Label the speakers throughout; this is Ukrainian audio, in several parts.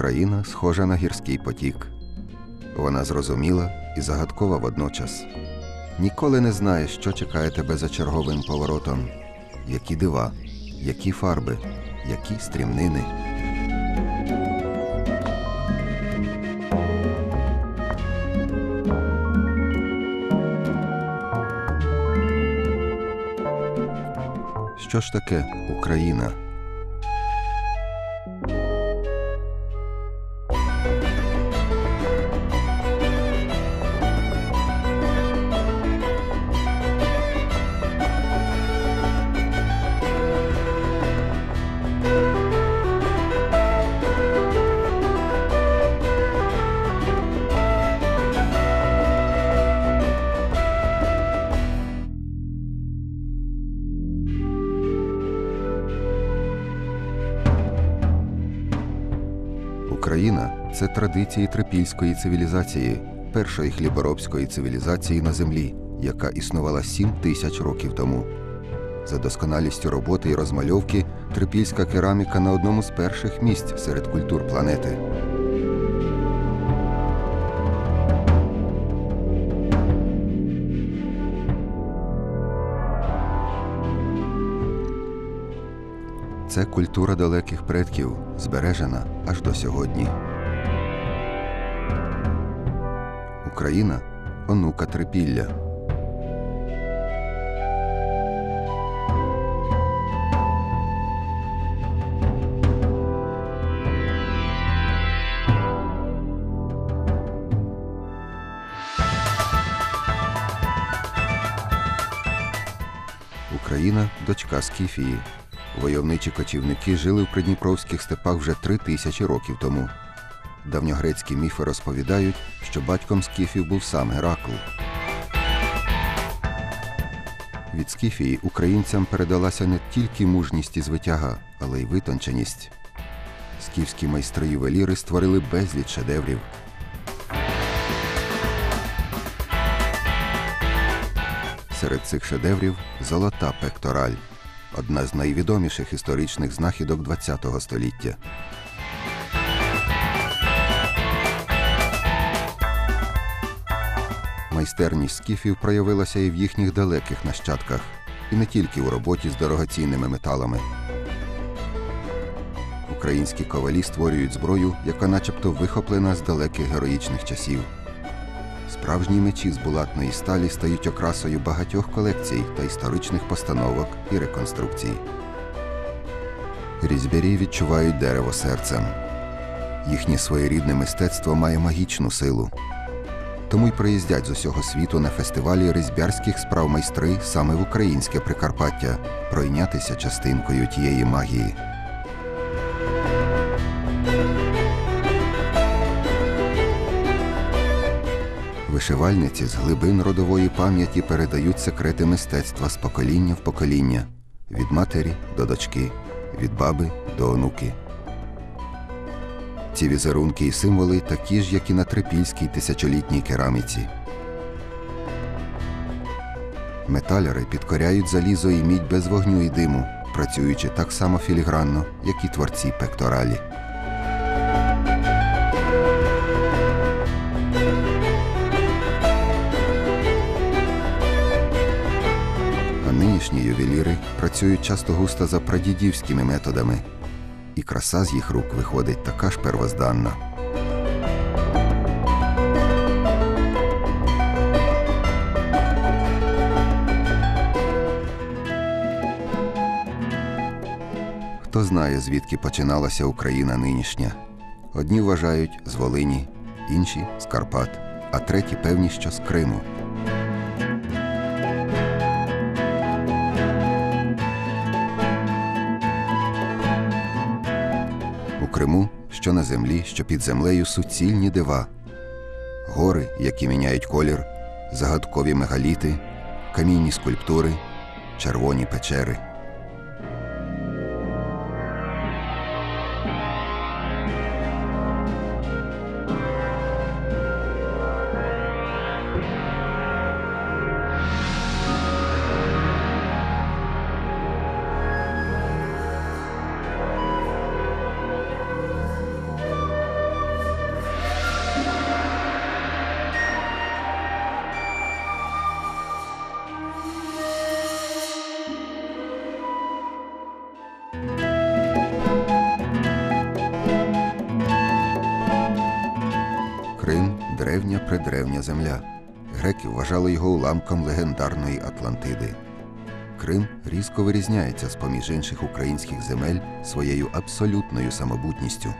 Speaker 1: Україна схожа на гірський потік. Вона зрозуміла і загадкова водночас. Ніколи не знаєш, що чекає тебе за черговим поворотом, які дива, які фарби, які стрімнини. Що ж таке Україна? Традиції трипільської цивілізації, першої хліборобської цивілізації на землі, яка існувала 7 тисяч років тому. За досконалістю роботи і розмальовки трипільська кераміка на одному з перших місць серед культур планети. Це культура далеких предків, збережена аж до сьогодні. Україна онука трипілля. Україна дочка Скіфії. Войовничі кочівники жили в придніпровських степах вже три тисячі років тому. Давньогрецькі міфи розповідають, що батьком скіфів був сам Геракл. Від Скіфії українцям передалася не тільки мужність і звитяга, але й витонченість. Скіфські майстри ювеліри створили безліч шедеврів. Серед цих шедеврів золота пектораль одна з найвідоміших історичних знахідок ХХ століття. Майстерність скіфів проявилася і в їхніх далеких нащадках, і не тільки у роботі з дорогоцінними металами. Українські ковалі створюють зброю, яка начебто вихоплена з далеких героїчних часів. Справжні мечі з булатної сталі стають окрасою багатьох колекцій та історичних постановок і реконструкцій. Різьбярі відчувають дерево серцем. Їхнє своєрідне мистецтво має магічну силу. Тому й приїздять з усього світу на фестивалі різьбярських справ майстри саме в українське Прикарпаття пройнятися частинкою тієї магії. Вишивальниці з глибин родової пам'яті передають секрети мистецтва з покоління в покоління від матері до дочки, від баби до онуки. Ці візерунки і символи такі ж, як і на трипільській тисячолітній кераміці. Металяри підкоряють залізо і мідь без вогню і диму, працюючи так само філігранно, як і творці пекторалі. А нинішні ювеліри працюють часто густо за прадідівськими методами, і краса з їх рук виходить така ж первозданна. Хто знає, звідки починалася Україна нинішня. Одні вважають з Волині, інші з Карпат, а треті певні, що з Криму. Криму, що на землі, що під землею суцільні дива, гори, які міняють колір, загадкові мегаліти, камінні скульптури, червоні печери. Греки вважали його уламком легендарної Атлантиди. Крим різко вирізняється з поміж інших українських земель своєю абсолютною самобутністю.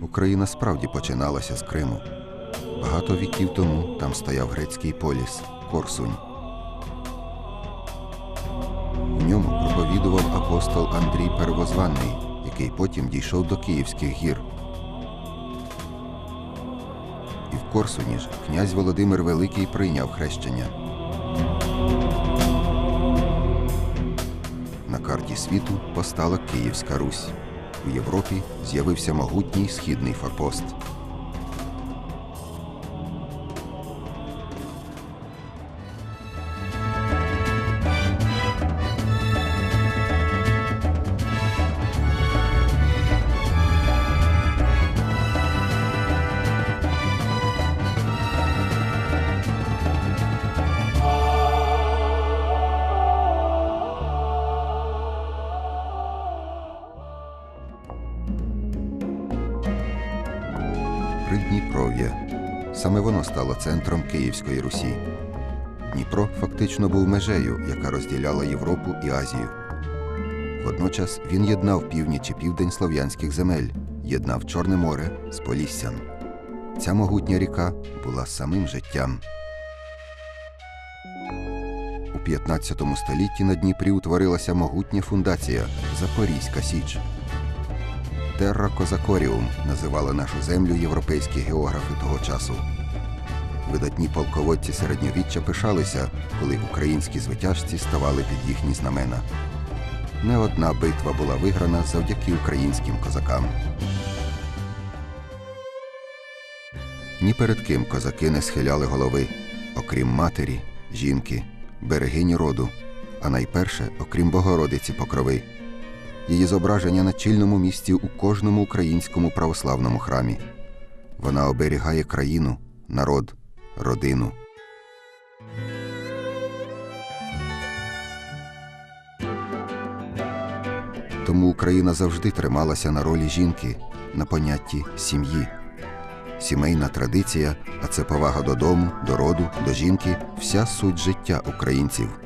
Speaker 1: Україна справді починалася з Криму. Багато віків тому там стояв грецький поліс Корсунь. В ньому проповідував апостол Андрій Первозваний, який потім дійшов до Київських гір. І в Корсуні ж князь Володимир Великий прийняв хрещення. На карті світу постала Київська Русь. У Європі з'явився могутній східний форпост. Воно стало центром Київської Русі. Дніпро фактично був межею, яка розділяла Європу і Азію. Водночас він єднав північ і південь слов'янських земель, єднав Чорне море з Поліссям. Ця могутня ріка була самим життям. У 15 столітті на Дніпрі утворилася могутня фундація Запорізька Січ. Терра Козакоріум називали нашу землю європейські географи того часу. Видатні полководці середньовіччя пишалися, коли українські звитяжці ставали під їхні знамена. Не одна битва була виграна завдяки українським козакам. Ні перед ким козаки не схиляли голови, окрім матері, жінки, берегині роду, а найперше, окрім Богородиці Покрови. Її зображення на чільному місці у кожному українському православному храмі. Вона оберігає країну, народ, родину. Тому Україна завжди трималася на ролі жінки, на понятті сім'ї. Сімейна традиція, а це повага додому, до роду, до жінки вся суть життя українців.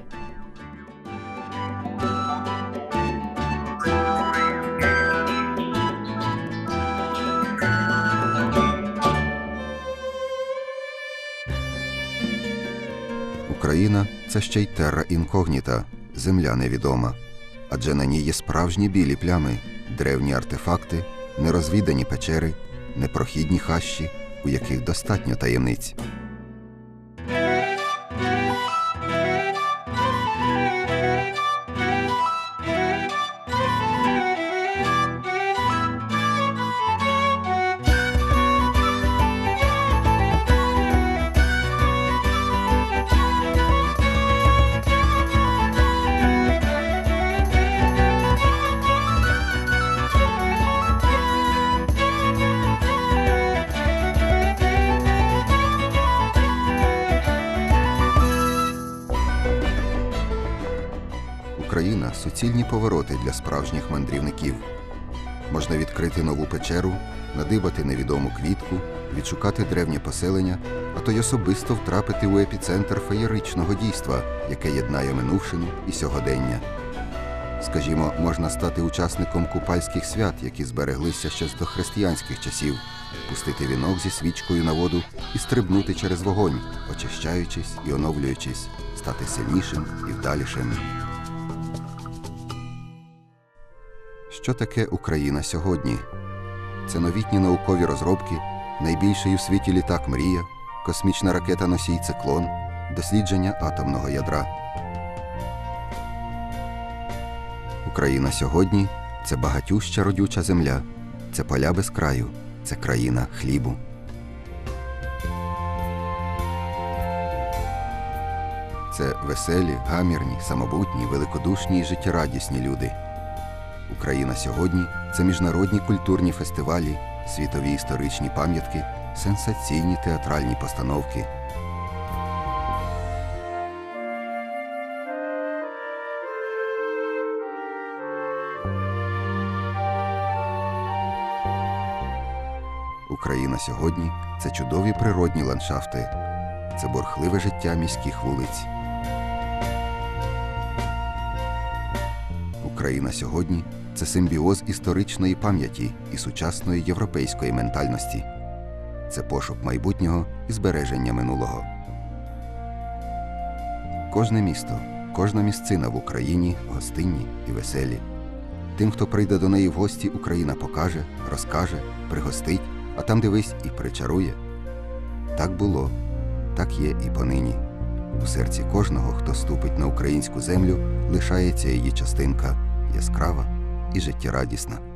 Speaker 1: Це ще й терра інкогніта, земля невідома. Адже на ній є справжні білі плями, древні артефакти, нерозвідані печери, непрохідні хащі, у яких достатньо таємниць. Україна повороти для справжніх мандрівників. Можна відкрити нову печеру, надибати невідому квітку, відшукати древнє поселення, а то й особисто втрапити у епіцентр феєричного дійства, яке єднає минувшину і сьогодення. Скажімо, можна стати учасником купальських свят, які збереглися ще з дохристиянських часів, пустити вінок зі свічкою на воду і стрибнути через вогонь, очищаючись і оновлюючись, стати сильнішим і вдалішим. Що таке Україна сьогодні? Це новітні наукові розробки, найбільший у світі літак Мрія, космічна ракета носій циклон, дослідження атомного ядра. Україна сьогодні це багатюща родюча земля, це поля без краю, це країна хлібу. Це веселі, гамірні, самобутні, великодушні і життєрадісні люди. Україна сьогодні це міжнародні культурні фестивалі, світові історичні пам'ятки, сенсаційні театральні постановки. Україна сьогодні це чудові природні ландшафти, це бурхливе життя міських вулиць. Україна сьогодні це симбіоз історичної пам'яті і сучасної європейської ментальності. Це пошук майбутнього і збереження минулого. Кожне місто, кожна місцина в Україні гостинні і веселі. Тим, хто прийде до неї в гості, Україна покаже, розкаже, пригостить, а там дивись і причарує. Так було, так є і понині. У серці кожного, хто ступить на українську землю, лишається її частинка яскрава і життєрадісна.